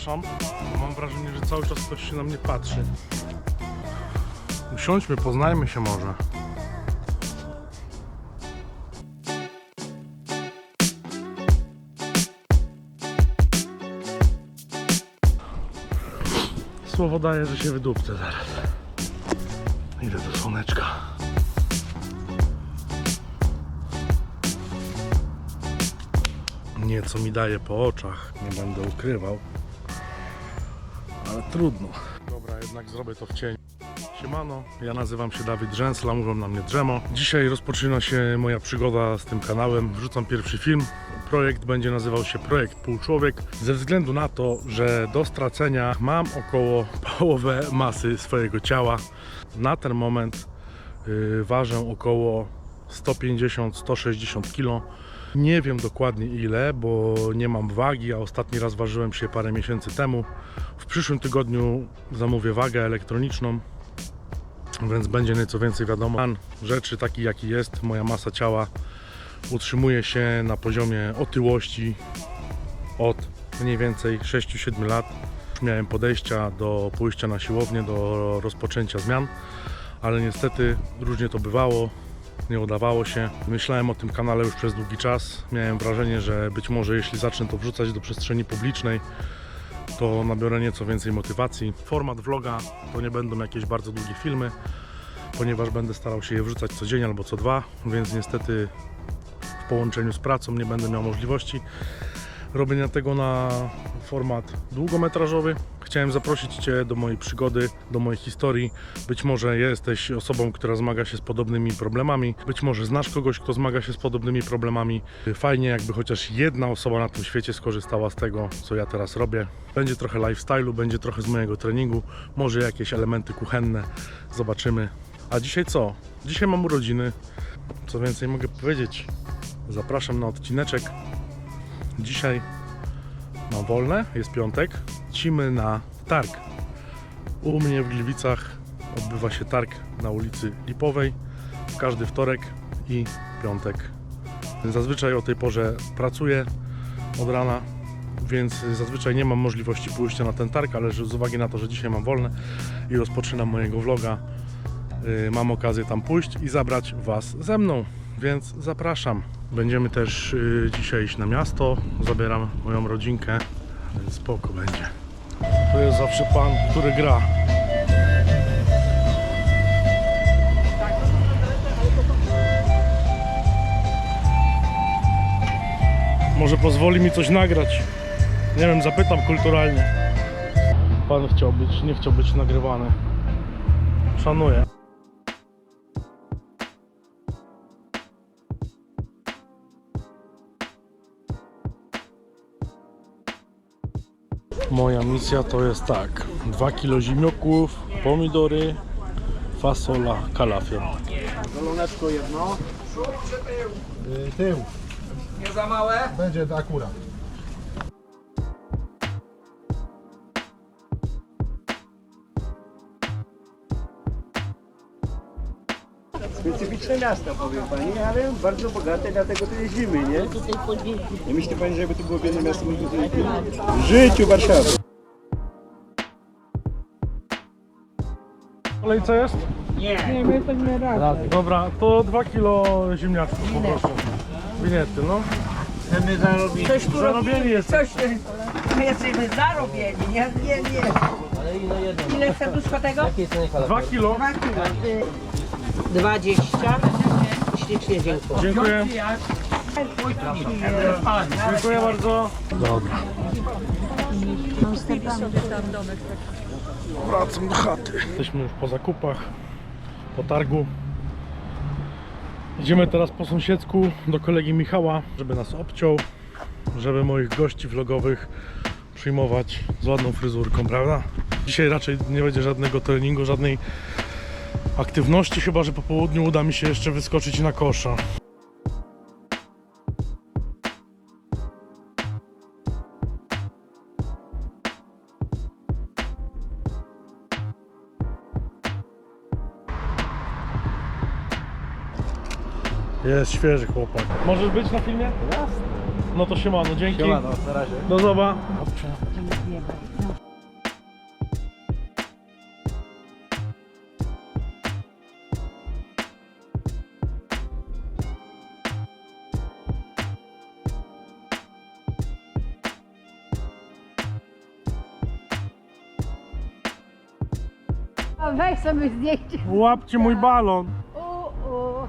Przepraszam, mam wrażenie, że cały czas ktoś się na mnie patrzy. Usiądźmy, poznajmy się może. Słowo daję, że się wydupcę zaraz. Idę do słoneczka. Nieco mi daje po oczach, nie będę ukrywał. Ale trudno. Dobra, jednak zrobię to w cieniu. Siemano, ja nazywam się Dawid Rzęsla, mówią na mnie Drzemo. Dzisiaj rozpoczyna się moja przygoda z tym kanałem. Wrzucam pierwszy film. Projekt będzie nazywał się Projekt Półczłowiek ze względu na to, że do stracenia mam około połowę masy swojego ciała. Na ten moment yy, ważę około 150-160 kg. Nie wiem dokładnie ile, bo nie mam wagi, a ostatni raz ważyłem się parę miesięcy temu. W przyszłym tygodniu zamówię wagę elektroniczną, więc będzie nieco więcej wiadomo. Stan rzeczy taki jaki jest, moja masa ciała utrzymuje się na poziomie otyłości od mniej więcej 6-7 lat. Miałem podejścia do pójścia na siłownię, do rozpoczęcia zmian, ale niestety różnie to bywało nie udawało się. Myślałem o tym kanale już przez długi czas. Miałem wrażenie, że być może jeśli zacznę to wrzucać do przestrzeni publicznej, to nabiorę nieco więcej motywacji. Format vloga to nie będą jakieś bardzo długie filmy, ponieważ będę starał się je wrzucać co dzień albo co dwa, więc niestety w połączeniu z pracą nie będę miał możliwości robienia tego na format długometrażowy. Chciałem zaprosić Cię do mojej przygody, do mojej historii. Być może jesteś osobą, która zmaga się z podobnymi problemami. Być może znasz kogoś, kto zmaga się z podobnymi problemami. Fajnie, jakby chociaż jedna osoba na tym świecie skorzystała z tego, co ja teraz robię. Będzie trochę lifestyle'u, będzie trochę z mojego treningu, może jakieś elementy kuchenne. Zobaczymy. A dzisiaj co? Dzisiaj mam urodziny. Co więcej mogę powiedzieć? Zapraszam na odcineczek. Dzisiaj mam wolne, jest piątek. Lecimy na targ. U mnie w Gliwicach odbywa się targ na ulicy Lipowej każdy wtorek i piątek. Zazwyczaj o tej porze pracuję od rana, więc zazwyczaj nie mam możliwości pójścia na ten targ, ale z uwagi na to, że dzisiaj mam wolne i rozpoczynam mojego vloga, yy, mam okazję tam pójść i zabrać Was ze mną, więc zapraszam. Będziemy też yy, dzisiaj iść na miasto, zabieram moją rodzinkę, więc spoko będzie. To jest zawsze pan, który gra. Może pozwoli mi coś nagrać. Nie wiem, zapytam kulturalnie. Pan chciał być, nie chciał być nagrywany. Szanuję. Moja misja to jest tak. 2 kg zimioków, pomidory, fasola, kalafior. Goloneczko jedno. Tył, Nie za małe? będzie akurat. Specyficzne miasto, powiem Pani, ale bardzo bogate, dlatego tu jeździmy, nie? Nie myśli Pani, żeby to było biedne miasto? W życiu Warszawy. Kolej co jest? Nie, my jesteśmy razem. Dobra, to 2 kg ziemniaczków poproszę. Winiety, no. Chcemy zarobić. Coś tu Zarobieni jesteś. coś, my jesteśmy zarobieni, nie, nie, nie. Ile serduszko tego? 2 kg. Dwa kilo. Y, 20. Ślicznie dziękuję. Dziękuję. Dziękuję bardzo. Dobra. Wracam do chaty. Jesteśmy już po zakupach, po targu. Idziemy teraz po sąsiedzku do kolegi Michała, żeby nas obciął, żeby moich gości vlogowych przyjmować z ładną fryzurką, prawda? Dzisiaj raczej nie będzie żadnego treningu, żadnej aktywności, chyba że po południu uda mi się jeszcze wyskoczyć na kosza. Jest świeży chłopak. Możesz być na filmie? Jasne. No to siemano, dzięki. Siemano, na razie. Do zoba. Weź sobie zdjęcie. Łapcie mój balon. U, u.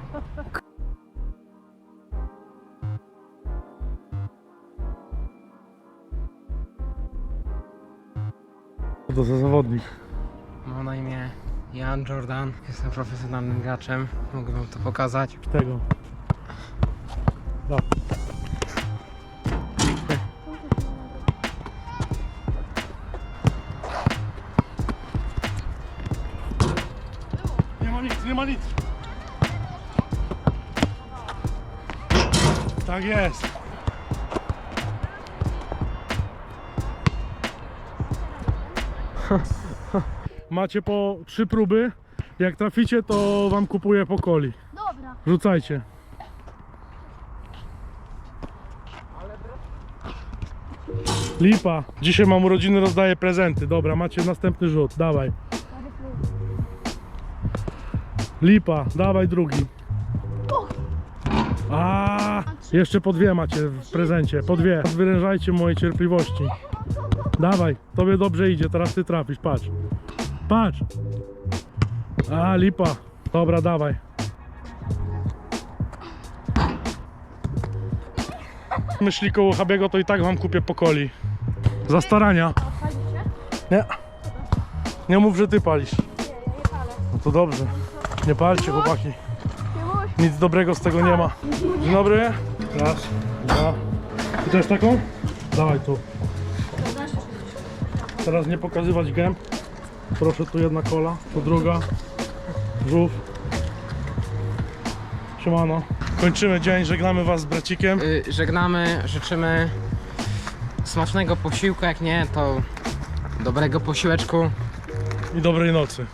Co to za zawodnik? Mam na imię Jan Jordan, jestem profesjonalnym graczem, mogę wam to pokazać. Tego. Da. Nie ma nic, nie ma nic. Tak jest. Macie po trzy próby. Jak traficie, to wam kupuję po coli. Dobra. Rzucajcie. Lipa. Dzisiaj mam urodziny, rozdaję prezenty. Dobra, macie następny rzut. Dawaj. Lipa, dawaj drugi. A, jeszcze po dwie macie w prezencie. Po dwie. Wyrężajcie mojej cierpliwości. Dawaj, tobie dobrze idzie, teraz ty trafisz, patrz. Patrz. A, lipa. Dobra, dawaj. Myśli koło Habiego, to i tak wam kupię po coli. Za starania. Nie. Nie mów, że ty palisz. No to dobrze. Nie palcie, chłopaki. Nic dobrego z tego nie ma. Dzień dobry. Raz, dwa. Ty też taką? Dawaj tu. Teraz nie pokazywać gęb. Proszę tu jedna kola, tu druga. Żółw. Siemano. Kończymy dzień, żegnamy was z bracikiem. Y, żegnamy, życzymy smacznego posiłku, jak nie to dobrego posiłeczku. i dobrej nocy.